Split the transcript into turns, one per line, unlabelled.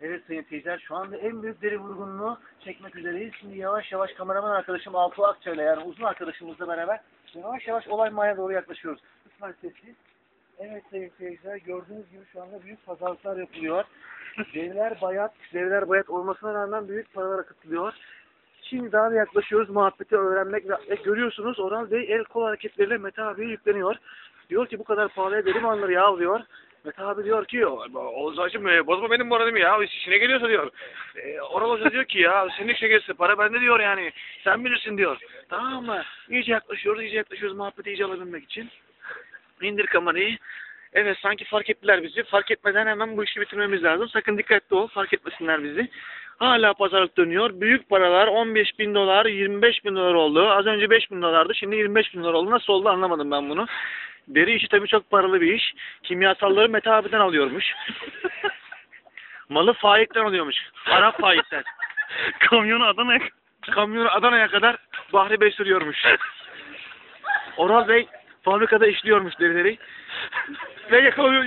Evet sayın seyirciler şu anda en büyük deri vurgununu çekmek üzereyiz. Şimdi yavaş yavaş kameraman arkadaşım Altuğ Akçay'la yani uzun arkadaşımızla beraber yavaş yavaş olay mahaya doğru yaklaşıyoruz. Lütfen sessiz. Evet sayın seyirciler gördüğünüz gibi şu anda büyük pazarlıklar yapılıyor. Deriler bayat, deriler bayat olmasına rağmen büyük paralar akıtılıyor. Şimdi daha da yaklaşıyoruz muhabbeti öğrenmek ve görüyorsunuz Oral Bey el kol hareketleriyle Mete abiye yükleniyor. Diyor ki bu kadar pahalıya deri mi alınır ya diyor. Mete abi diyor ki
Oğuzhan'cım e, bozma benim moralimi ya. İşine geliyorsa diyor. E, Oral Hoca diyor ki ya senin işine gelirse para bende diyor yani. Sen bilirsin diyor. Tamam mı? İyice yaklaşıyoruz, iyice yaklaşıyoruz muhabbeti iyice alabilmek için. İndir kamerayı. Evet sanki fark ettiler bizi. Fark etmeden hemen bu işi bitirmemiz lazım. Sakın dikkatli ol. Fark etmesinler bizi. Hala pazarlık dönüyor. Büyük paralar 15 bin dolar, 25 bin dolar oldu. Az önce 5 bin dolardı. Şimdi 25 bin dolar oldu. Nasıl oldu anlamadım ben bunu. Deri işi tabii çok paralı bir iş. Kimyasalları Mete abiden alıyormuş. Malı Faik'ten alıyormuş. Arap Faik'ten.
Kamyonu Adana'ya
Kamyonu Adana'ya kadar Bahri Bey sürüyormuş. Oral Bey fabrikada işliyormuş derileri. Ve yakalıyor.